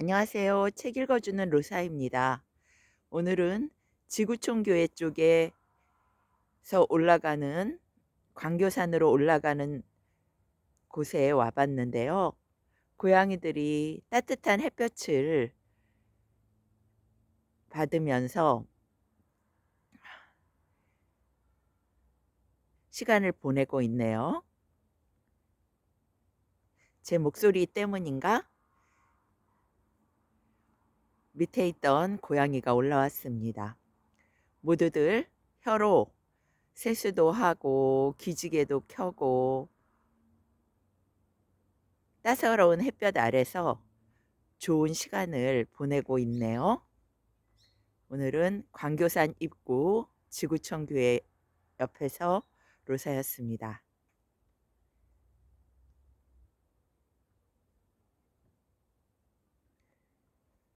안녕하세요. 책 읽어주는 로사입니다. 오늘은 지구촌 교회 쪽에서 올라가는 광교산으로 올라가는 곳에 와봤는데요. 고양이들이 따뜻한 햇볕을 받으면서 시간을 보내고 있네요. 제 목소리 때문인가? 밑에 있던 고양이가 올라왔습니다. 모두들 혀로 세수도 하고 기지개도 켜고 따사로운 햇볕 아래서 좋은 시간을 보내고 있네요. 오늘은 광교산 입구 지구촌 교회 옆에서 로사였습니다.